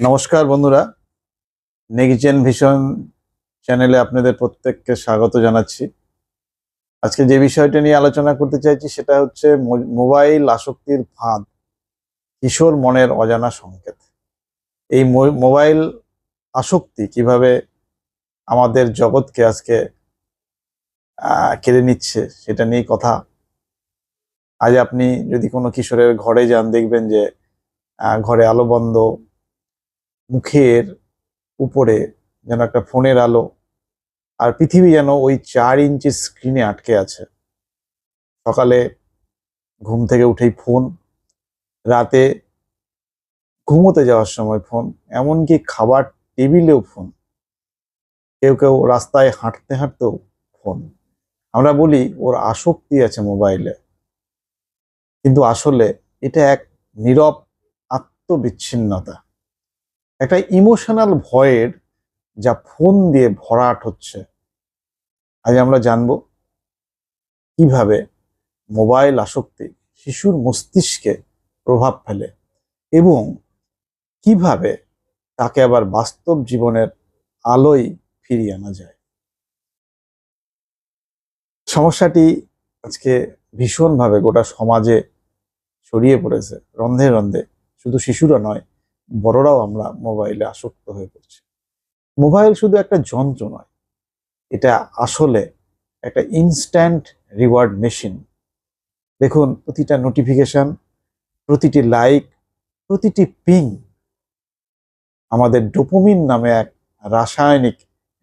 নমস্কার বন্ধুরা। নেগিচেন ভীষণ চ্যানেলে আপনাদের প্রত্যেককে স্বাগত জানাচ্ছি। আজকে যে বিষয়টা নিয়ে আলোচনা করতে চাইছি সেটা হচ্ছে মোবাইল আসক্তির ফাঁদ, কিশোর মনের অজানা সংকেত। এই মোবাইল আসক্তি কীভাবে আমাদের জগৎকে আজকে কেড়ে নিচ্ছে সেটা নিয়ে কথা। আজ আপনি যদি কোনো কিশোরের ঘরে যান দেখবেন যে ঘরে আলো বন্ধ মুখের উপরে যেন একটা ফোনের আলো আর পৃথিবী যেন ওই চার ইঞ্চি স্ক্রিনে আটকে আছে। সকালে ঘুম থেকে উঠেই ফোন রাতে ঘুমোতে যাওয়ার সময় ফোন এমনকি খাবার টেবিলেও ফোন কেউ কেউ রাস্তায় হাঁটতে হাঁটতেও ফোন আমরা বলি ওর আসক্তি আছে মোবাইলে কিন্তু আসলে এটা এক নীরব আত্মবিচ্ছিন্নতা। একটা ইমোশনাল ভয়ের যা ফোন দিয়ে ভরাট হচ্ছে। আজ আমরা জানব কীভাবে মোবাইল আসক্তি শিশুর মস্তিষ্কে প্রভাব ফেলে এবং কীভাবে তাকে আবার বাস্তব জীবনের আলোয় ফিরিয়ে আনা যায়। সমস্যাটি আজকে ভীষণভাবে গোটা সমাজে ছড়িয়ে পড়েছে। রন্ধে রন্ধে শুধু শিশুরা নয় বড়রাও আমরা মোবাইলে আসক্ত হয়ে পড়ছি। মোবাইল শুধু একটা যন্ত্র নয়, এটা আসলে একটা ইনস্ট্যান্ট রিওয়ার্ড মেশিন দেখুন, প্রতিটা নোটিফিকেশন প্রতিটি লাইক প্রতিটি পিং আমাদের ডোপোমিন নামে এক রাসায়নিক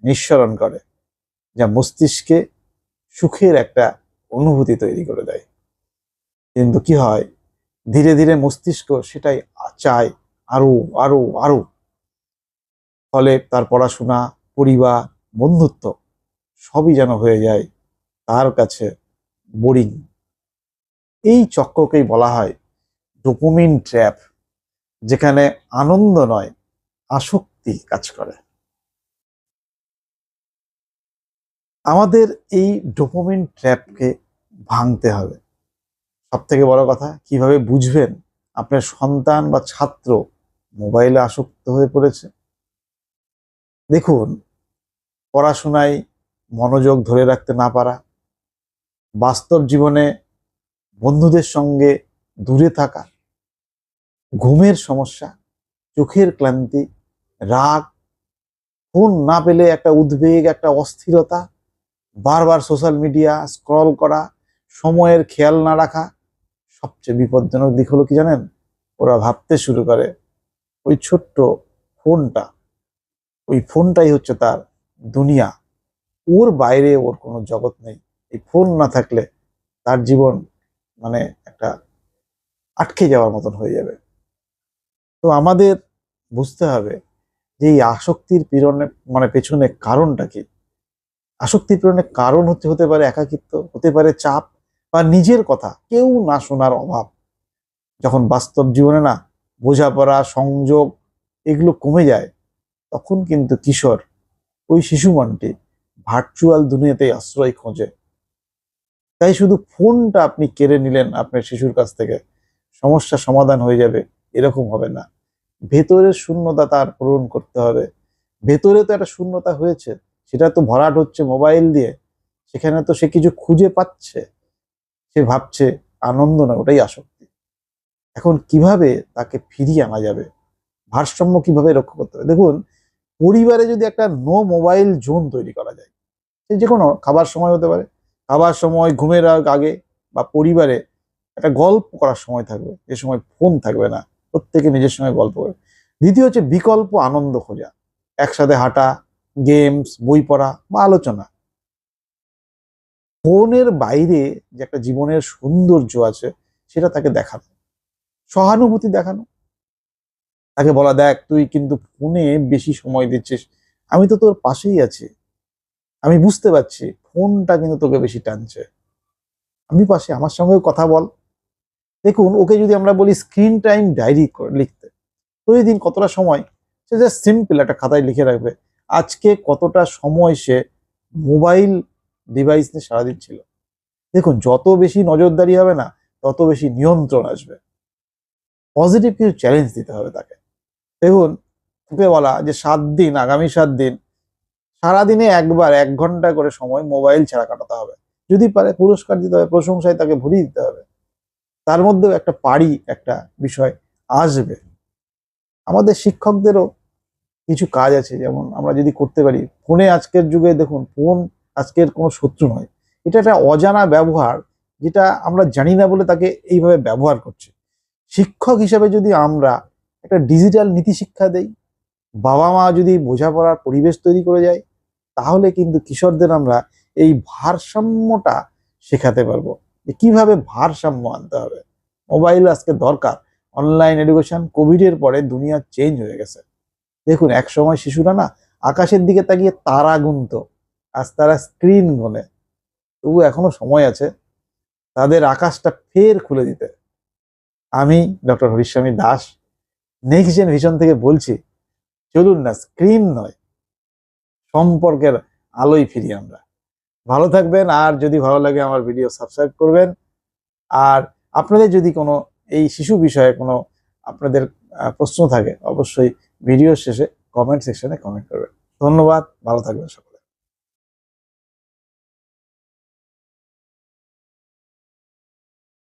নিঃসরণ করে, যা মস্তিষ্কে সুখের একটা অনুভূতি তৈরি করে দেয়। কিন্তু কি হয়? ধীরে ধীরে মস্তিষ্ক সেটাই চায় আরও আরও আরও। ফলে তার পড়াশোনা, পরিবার, বন্ধুত্ব সবই যেন হয়ে যায় তার কাছে বোরিং। এই চক্রকেই বলা হয় ডোপোমিন ট্র্যাপ, যেখানে আনন্দ নয়, আসক্তি কাজ করে। আমাদের এই ডোপোমিন ট্র্যাপকে ভাঙতে হবে। সব থেকে বড় কথা, কীভাবে বুঝবেন আপনার সন্তান বা ছাত্র মোবাইলে আসক্ত হয়ে পড়েছে। দেখুন, পড়াশোনায় মনোযোগ ধরে রাখতে না পারা, বাস্তব জীবনে বন্ধুদের সঙ্গে দূরে থাকা, ঘুমের সমস্যা, চোখের ক্লান্তি, রাগ, ফোন না পেলে একটা উদ্বেগ, একটা অস্থিরতা, বারবার সোশ্যাল মিডিয়া স্ক্রল করা, সময়ের খেয়াল না রাখা, সবচেয়ে বিপজ্জনক দিক হলো কি জানেন? ওরা ভাবতে শুরু করে ওই ছোট্ট ফোনটা, ওই ফোনটাই হচ্ছে তার দুনিয়া। ওর বাইরে ওর কোনো জগৎ নেই। এই ফোন না থাকলে তার জীবন মানে একটা আটকে যাওয়ার মতন হয়ে যাবে। তো আমাদের বুঝতে হবে যে এই আসক্তির পীড়নে মানে পেছনে কারণটা কি? আসক্তির পীড়নের কারণ হতে হতে পারে একাকিত্ব, হতে পারে চাপ বা নিজের কথা, কেউ না শোনার অভাব। যখন বাস্তব জীবনে না বোঝাপড়া, সংযোগ এগুলো কমে যায়, তখন কিন্তু কিশোর ওই শিশু মনটি ভার্চুয়াল দুনিয়াতেই আশ্রয় খোঁজে। তাই শুধু ফোনটা আপনি কেড়ে নিলেন আপনার শিশুর কাছ থেকে, সমস্যা সমাধান হয়ে যাবে, এরকম হবে না। ভেতরের শূন্যতা তার পূরণ করতে হবে। ভেতরে তো একটা শূন্যতা হয়েছে, সেটা তো ভরাট হচ্ছে মোবাইল দিয়ে, সেখানে তো সে কিছু খুঁজে পাচ্ছে, সে ভাবছে আনন্দ না ওটাই আসক্তি এখন কীভাবে তাকে ফিরিয়ে আনা যাবে? ভারসাম্য কীভাবে রক্ষা করতে হবে? দেখুন, পরিবারে যদি একটা নো মোবাইল জোন তৈরি করা যায়, সে যে কোনো খাবার সময় হতে পারে। খাবার সময় ঘুমের আগে বা পরিবারে একটা গল্প করার সময় থাকবে। যে সময় ফোন থাকবে না। প্রত্যেকে নিজের সঙ্গে গল্প করবে। দ্বিতীয় হচ্ছে বিকল্প আনন্দ খোঁজা। একসাথে হাঁটা গেমস বই পড়া বা আলোচনা। ফোনের বাইরে যে একটা জীবনের সৌন্দর্য আছে, সেটা তাকে দেখানো। সহানুভূতি দেখানো। তাকে বলা, দেখ, তুই কিন্তু ফোনে বেশি সময় দিচ্ছিস। আমি তো তোর পাশেই আছি। আমি বুঝতে পারছি, ফোনটা কিন্তু তোকে বেশি টানছে। আমি পাশে, আমার সঙ্গেও কথা বল। দেখুন, ওকে যদি আমরা বলি স্ক্রিন টাইম ডায়েরি লিখতে প্রতিদিন কতটা সময়? সে জাস্ট সিম্পল একটা খাতায় লিখে রাখবে, আজকে কতটা সময় সে মোবাইল ডিভাইস নিয়ে সারাদিন ছিল। দেখুন, যত বেশি নজরদারি হবে না, তত বেশি নিয়ন্ত্রণ আসবে। পজিটিভ কিছু চ্যালেঞ্জ দিতে হবে তাকে। দেখুন ওকে বলা যে সাত দিন, আগামী সাত দিন, সারাদিনে একবার, এক ঘণ্টা করে সময় মোবাইল ছাড়া কাটাতে হবে। যদি পারে পুরস্কার দিতে হবে, প্রশংসায় তাকে ভরিয়ে দিতে হবে। তার মধ্যেও একটা পারি একটা বিষয় আসবে। আমাদের শিক্ষকদেরও কিছু কাজ আছে, যেমন আমরা যদি করতে পারি, ফোনে আজকের যুগে দেখুন, ফোন আজকের কোনো শত্রু নয়। এটা একটা অজানা ব্যবহার, যেটা আমরা জানি না বলে তাকে এইভাবে ব্যবহার করছে। শিক্ষক হিসেবে যদি আমরা একটা ডিজিটাল নীতি শিক্ষা দেই, বাবা মা যদি বোঝাপড়ার পরিবেশ তৈরি করে যায়, তাহলে কিন্তু কিশোরদের আমরা এই ভারসাম্যটা শেখাতে পারব। যে কীভাবে ভারসাম্য আনতে হবে। মোবাইল আজকে দরকার। অনলাইন এডুকেশন কোভিডের পরে দুনিয়া চেঞ্জ হয়ে গেছে। দেখুন এক সময় শিশুরা না আকাশের দিকে তাকিয়ে তারা গুনত। আজ তারা স্ক্রিন গোনে। তবু এখনও সময় আছে তাদের আকাশটা ফের খুলে দিতে। আমি doctor Hariswami Das next generation থেকে বলছি, চলুন না স্ক্রিন নয়, সম্পর্কের আলোয় ফিরি আমরা। ভালো থাকবেন, আর যদি ভালো লাগে আমার ভিডিও সাবস্ক্রাইব করবেন। আর আপনাদের যদি কোনো এই শিশু বিষয়ে কোনো আপনাদের প্রশ্ন থাকে, অবশ্যই ভিডিও শেষে কমেন্ট সেকশনে কমেন্ট করবেন। ধন্যবাদ, ভালো থাকবেন সকলে।